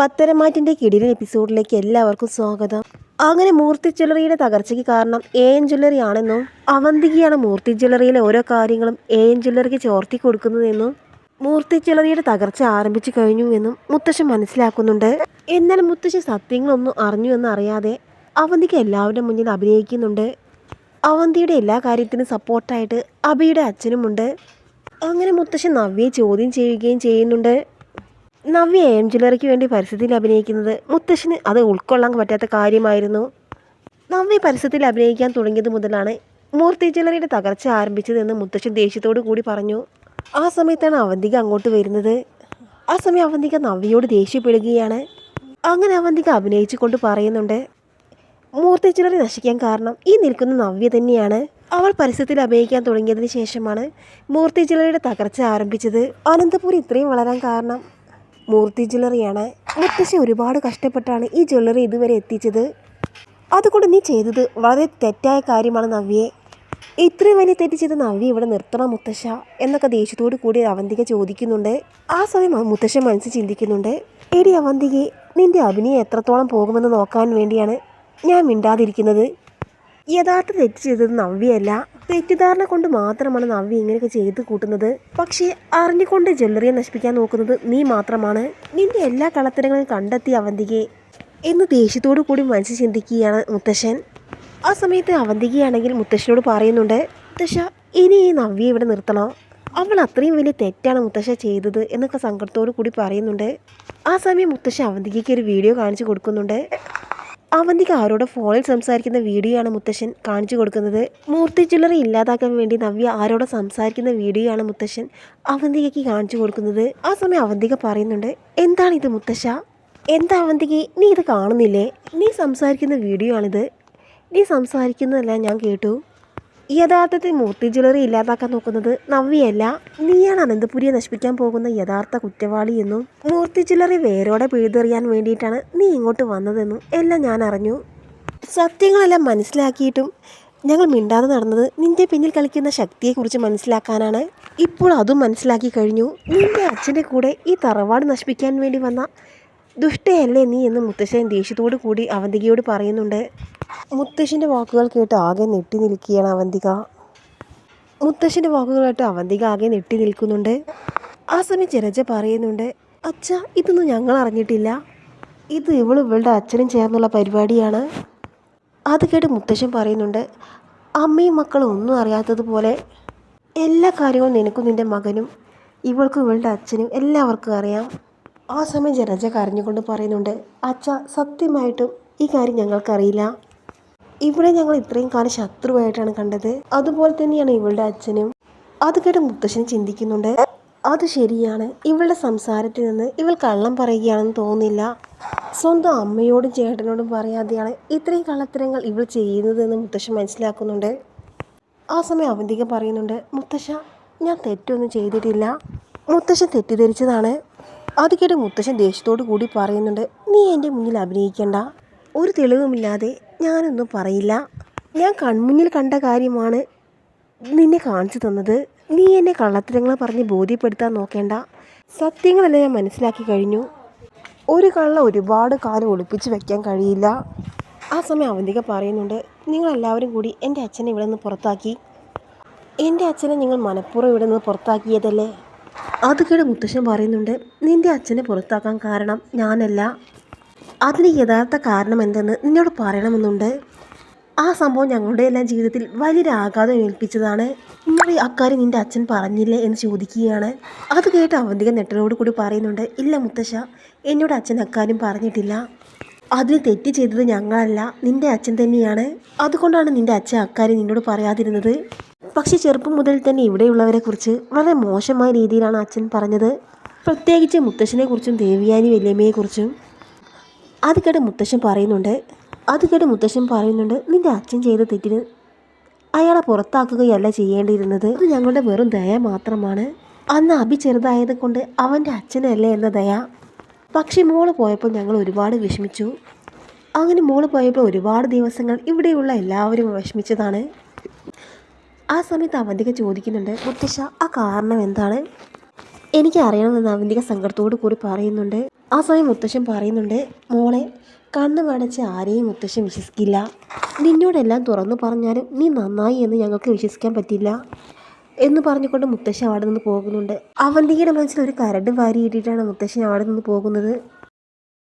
പത്തരമാറ്റിന്റെ കിടിലൻ എപ്പിസോഡിലേക്ക് എല്ലാവർക്കും സ്വാഗതം. അങ്ങനെ മൂർത്തി ജ്വല്ലറിയുടെ തകർച്ചയ്ക്ക് കാരണം എ എൻ ജ്വല്ലറി ആണെന്നും അവന്തികയാണ് മൂർത്തി ജ്വല്ലറിയിലെ ഓരോ കാര്യങ്ങളും എ എൻ ജ്വല്ലറിക്ക് ചോർത്തി കൊടുക്കുന്നതെന്നും മൂർത്തി ജ്വല്ലറിയുടെ തകർച്ച ആരംഭിച്ചു കഴിഞ്ഞു എന്നും മുത്തശ്ശൻ മനസ്സിലാക്കുന്നുണ്ട്. എന്നാൽ മുത്തശ്ശൻ സത്യങ്ങളൊന്നും അറിഞ്ഞു എന്ന് അറിയാതെ അവന്തിക എല്ലാവരുടെ മുന്നിൽ അഭിനയിക്കുന്നുണ്ട്. അവന്തിയുടെ എല്ലാ കാര്യത്തിനും സപ്പോർട്ടായിട്ട് അബിയുടെ അച്ഛനുമുണ്ട്. അങ്ങനെ മുത്തശ്ശൻ നവ്യയെ ചോദ്യം ചെയ്യുകയും ചെയ്യുന്നുണ്ട്. നവ്യ എം ജ്വല്ലറിക്ക് വേണ്ടി പരസ്യത്തിൽ അഭിനയിക്കുന്നത് മുത്തശ്ശന് അത് ഉൾക്കൊള്ളാൻ പറ്റാത്ത കാര്യമായിരുന്നു. നവ്യ പരസ്യത്തിൽ അഭിനയിക്കാൻ തുടങ്ങിയത് മുതലാണ് മൂർത്തി ജ്വല്ലറിയുടെ തകർച്ച ആരംഭിച്ചതെന്ന് മുത്തശ്ശൻ ദേഷ്യത്തോടു കൂടി പറഞ്ഞു. ആ സമയത്താണ് അവന്തിക അങ്ങോട്ട് വരുന്നത്. ആ സമയം അവന്തിക നവ്യയോട് ദേഷ്യപ്പെടുകയാണ്. അങ്ങനെ അവന്തിക അഭിനയിച്ചു കൊണ്ട് പറയുന്നുണ്ട് മൂർത്തി ജ്വല്ലറി നശിക്കാൻ കാരണം ഈ നിൽക്കുന്ന നവ്യ തന്നെയാണ്. അവൾ പരസ്യത്തിൽ അഭിനയിക്കാൻ തുടങ്ങിയതിന് ശേഷമാണ് മൂർത്തി ജ്വല്ലറിയുടെ തകർച്ച ആരംഭിച്ചത്. അനന്തപുരി ഇത്രയും വളരാൻ കാരണം മൂർത്തി ജ്വല്ലറിയാണ്. മുത്തശ്ശി ഒരുപാട് കഷ്ടപ്പെട്ടാണ് ഈ ജ്വല്ലറി ഇതുവരെ എത്തിച്ചത്. അതുകൊണ്ട് നീ ചെയ്തത് വളരെ തെറ്റായ കാര്യമാണ് നവ്യെ. ഇത്രയും വലിയ തെറ്റ് ചെയ്ത് നവ്യ ഇവിടെ നിർത്തണം മുത്തശ്ശ എന്നൊക്കെ ദേഷ്യത്തോട് കൂടി അവന്തിക ചോദിക്കുന്നുണ്ട്. ആ സമയം മുത്തശ്ശ മനസ്സിൽ ചിന്തിക്കുന്നുണ്ട്. എടി അവന്തികെ നിന്റെ അഭിനയം എത്രത്തോളം പോകുമെന്ന് നോക്കാൻ വേണ്ടിയാണ് ഞാൻ മിണ്ടാതിരിക്കുന്നത്. യഥാർത്ഥ തെറ്റ് ചെയ്തത് നവ്യയല്ല. തെറ്റിദ്ധാരണ കൊണ്ട് മാത്രമാണ് നവ്യ ഇങ്ങനെയൊക്കെ ചെയ്ത് കൂട്ടുന്നത്. പക്ഷേ അറിഞ്ഞുകൊണ്ട് ജ്വല്ലറിയെ നശിപ്പിക്കാൻ നോക്കുന്നത് നീ മാത്രമാണ്. നിന്റെ എല്ലാ കളത്തരങ്ങളും കണ്ടെത്തി അവന്തികയെ എന്ന് ദേഷ്യത്തോടു കൂടി മനസ്സിൽ ചിന്തിക്കുകയാണ് മുത്തശ്ശൻ. ആ സമയത്ത് അവന്തികയാണെങ്കിൽ മുത്തശ്ശനോട് പറയുന്നുണ്ട് മുത്തശ്ശ ഇനി ഈ നവ്യ ഇവിടെ നിർത്തണം. അവൾ അത്രയും വലിയ തെറ്റാണ് മുത്തശ്ശ ചെയ്തത് എന്നൊക്കെ സങ്കടത്തോടു കൂടി പറയുന്നുണ്ട്. ആ സമയം മുത്തശ്ശ അവന്തികയ്ക്ക് ഒരു വീഡിയോ കാണിച്ചു കൊടുക്കുന്നുണ്ട്. അവന്തിക്ക് ആരോട് ഫോണിൽ സംസാരിക്കുന്ന വീഡിയോ ആണ് മുത്തശ്ശൻ കാണിച്ചു കൊടുക്കുന്നത്. മൂർത്തി ജ്വല്ലറി ഇല്ലാതാക്കാൻ വേണ്ടി നവ്യ ആരോട് സംസാരിക്കുന്ന വീഡിയോ ആണ് മുത്തശ്ശൻ അവന്തികയ്ക്ക് കാണിച്ചു കൊടുക്കുന്നത്. ആ സമയം അവന്തിക പറയുന്നുണ്ട് എന്താണ് ഇത് മുത്തശ്ശ? എന്താ അവന്തിക നീ ഇത് കാണുന്നില്ലേ? നീ സംസാരിക്കുന്ന വീഡിയോ ആണിത് നീ സംസാരിക്കുന്നതല്ല ഞാൻ കേട്ടു. യഥാർത്ഥത്തിൽ മൂർത്തി ജ്വല്ലറി ഇല്ലാതാക്കാൻ നോക്കുന്നത് നവ്യയല്ല. നീയാണ് അനന്തപുരിയെ നശിപ്പിക്കാൻ പോകുന്ന യഥാർത്ഥ കുറ്റവാളി എന്നും. മൂർത്തി ജ്വല്ലറി വേരോടെ പിഴുതെറിയാൻ വേണ്ടിയിട്ടാണ് നീ ഇങ്ങോട്ട് വന്നതെന്നും എല്ലാം ഞാൻ അറിഞ്ഞു. സത്യങ്ങളെല്ലാം മനസ്സിലാക്കിയിട്ടും ഞങ്ങൾ മിണ്ടാതെ നടന്നത് നിന്റെ പിന്നിൽ കളിക്കുന്ന ശക്തിയെക്കുറിച്ച് മനസ്സിലാക്കാനാണ്. ഇപ്പോൾ അതും മനസ്സിലാക്കി കഴിഞ്ഞു. നിന്റെ അച്ഛന്റെ കൂടെ ഈ തറവാട് നശിപ്പിക്കാൻ വേണ്ടി വന്ന ദുഷ്ടയല്ലേ നീ എന്ന് മുത്തശ്ശൻ ദേഷ്യത്തോടു കൂടി അവന്തികയോട് പറയുന്നുണ്ട്. മുത്തശ്ശന്റെ വാക്കുകൾ കേട്ട് ആകെ നെട്ടി നിൽക്കുകയാണ് അവന്തിക. മുത്തശ്ശന്റെ വാക്കുകൾ കേട്ട് അവന്തിക ആകെ നെട്ടി നിൽക്കുന്നുണ്ട്. ആ സമയം ചിരജ പറയുന്നുണ്ട് അച്ഛ ഇതൊന്നും ഞങ്ങൾ അറിഞ്ഞിട്ടില്ല. ഇത് ഇവളും ഇവളുടെ അച്ഛനും ചേർന്നുള്ള പരിപാടിയാണ്. അത് കേട്ട് മുത്തശ്ശൻ പറയുന്നുണ്ട് അമ്മയും മക്കളും ഒന്നും അറിയാത്തതുപോലെ എല്ലാ കാര്യങ്ങളും നിനക്കും നിന്റെ മകനും ഇവൾക്കും ഇവളുടെ അച്ഛനും എല്ലാവർക്കും അറിയാം. ആ സമയം ജനജ കരഞ്ഞുകൊണ്ട് പറയുന്നുണ്ട് അച്ഛ സത്യമായിട്ടും ഈ കാര്യം ഞങ്ങൾക്കറിയില്ല. ഇവിടെ ഞങ്ങൾ ഇത്രയും കാലം ശത്രുവായിട്ടാണ് കണ്ടത്. അതുപോലെ തന്നെയാണ് ഇവളുടെ അച്ഛനും. അത് കേട്ട് മുത്തശ്ശൻ ചിന്തിക്കുന്നുണ്ട് അത് ശരിയാണ്. ഇവളുടെ സംസാരത്തിൽ നിന്ന് ഇവൾ കള്ളം പറയുകയാണെന്ന് തോന്നുന്നില്ല. സ്വന്തം അമ്മയോടും ചേട്ടനോടും പറയാതെയാണ് ഇത്രയും കള്ളത്തരങ്ങൾ ഇവൾ ചെയ്യുന്നതെന്ന് മുത്തശ്ശൻ മനസ്സിലാക്കുന്നുണ്ട്. ആ സമയം അവന്തിക പറയുന്നുണ്ട് മുത്തശ്ശ ഞാൻ തെറ്റൊന്നും ചെയ്തിട്ടില്ല. മുത്തശ്ശൻ തെറ്റിദ്ധരിച്ചതാണ്. അത് കേട്ട് മുത്തശ്ശൻ ദേഷ്യത്തോടു കൂടി പറയുന്നുണ്ട് നീ എന്റെ മുന്നിൽ അഭിനയിക്കണ്ട. ഒരു തെളിവുമില്ലാതെ ഞാനൊന്നും പറയില്ല. ഞാൻ കൺമുന്നിൽ കണ്ട കാര്യമാണ് നിന്നെ കാണിച്ചു തന്നത്. നീ എന്നെ കള്ളത്തരങ്ങൾ പറഞ്ഞ് ബോധ്യപ്പെടുത്താൻ നോക്കേണ്ട. സത്യങ്ങളെല്ലാം ഞാൻ മനസ്സിലാക്കി കഴിഞ്ഞു. ഒരു കള്ള ഒരുപാട് കാലം ഒളിപ്പിച്ച് വെക്കാൻ കഴിയില്ല. ആ സമയം അവന്തിക പറയുന്നുണ്ട് നിങ്ങളെല്ലാവരും കൂടി എന്റെ അച്ഛനെ ഇവിടെ നിന്ന് പുറത്താക്കി. എന്റെ അച്ഛനെ നിങ്ങൾ മനഃപൂർവം ഇവിടെ നിന്ന് പുറത്താക്കിയതല്ലേ? അത് കേട്ട് മുത്തശ്ശൻ പറയുന്നുണ്ട് നിന്റെ അച്ഛനെ പുറത്താക്കാൻ കാരണം ഞാനല്ല. അതിന് യഥാർത്ഥ കാരണം എന്തെന്ന് നിന്നോട് പറയണമെന്നുണ്ട്. ആ സംഭവം ഞങ്ങളുടെ എല്ലാം ജീവിതത്തിൽ വലിയൊരു ആഘാതം ഏൽപ്പിച്ചതാണ്. ഇന്നലെ അക്കാര്യം നിന്റെ അച്ഛൻ പറഞ്ഞില്ലേ എന്ന് ചോദിക്കുകയാണ്. അത് കേട്ട് അവന്തിക നെട്ടലോട് കൂടി പറയുന്നുണ്ട് ഇല്ല മുത്തശ്ശ എന്നോട് അച്ഛൻ അക്കാര്യം പറഞ്ഞിട്ടില്ല. അതിന് തെറ്റ് ചെയ്തത് ഞങ്ങളല്ല നിന്റെ അച്ഛൻ തന്നെയാണ്. അതുകൊണ്ടാണ് നിന്റെ അച്ഛൻ അക്കാര്യം നിന്നോട് പറയാതിരുന്നത്. പക്ഷെ ചെറുപ്പം മുതൽ തന്നെ ഇവിടെയുള്ളവരെ കുറിച്ച് വളരെ മോശമായ രീതിയിലാണ് അച്ഛൻ പറഞ്ഞത്. പ്രത്യേകിച്ച് മുത്തശ്ശനെ കുറിച്ചും ദേവിയാനി വല്യമ്മയെക്കുറിച്ചും അത് കേട്ട് മുത്തശ്ശൻ പറയുന്നുണ്ട് അത് കേട്ട് മുത്തശ്ശൻ പറയുന്നുണ്ട് നിന്റെ അച്ഛൻ ചെയ്ത തെറ്റിന് അയാളെ പുറത്താക്കുകയല്ല ചെയ്യേണ്ടിയിരുന്നത്. അത് ഞങ്ങളുടെ വെറും ദയ മാത്രമാണ്. അന്ന് അഭി ചെറുതായത് കൊണ്ട് അവന്റെ അച്ഛനല്ലേ എന്ന ദയ. പക്ഷെ മോൾ പോയപ്പോൾ ഞങ്ങൾ ഒരുപാട് വിഷമിച്ചു. അങ്ങനെ മോൾ പോയപ്പോൾ ഒരുപാട് ദിവസങ്ങൾ ഇവിടെയുള്ള എല്ലാവരും വിഷമിച്ചതാണ്. ആ സമയത്ത് അവന്തിക ചോദിക്കുന്നുണ്ട് മുത്തശ്ശ ആ കാരണം എന്താണ്? എനിക്ക് അറിയണമെന്ന് അവന്തിക സങ്കടത്തോടു കൂടി പറയുന്നുണ്ട്. ആ സമയം മുത്തശ്ശൻ പറയുന്നുണ്ട് മോളെ കണ്ണ് മടച്ച് ആരെയും മുത്തശ്ശൻ വിശ്വസിക്കില്ല. നിന്നോടെല്ലാം തുറന്നു പറഞ്ഞാലും നീ നന്നായി എന്ന് ഞങ്ങൾക്ക് വിശ്വസിക്കാൻ പറ്റില്ല. എന്ന് പറഞ്ഞുകൊണ്ട് മുത്തശ്ശൻ അവിടെ നിന്ന് പോകുന്നുണ്ട്. അവന്തികയുടെ മനസ്സിൽ ഒരു കരട് വാരി ഇട്ടിട്ടാണ് മുത്തശ്ശൻ അവിടെ നിന്ന് പോകുന്നത്.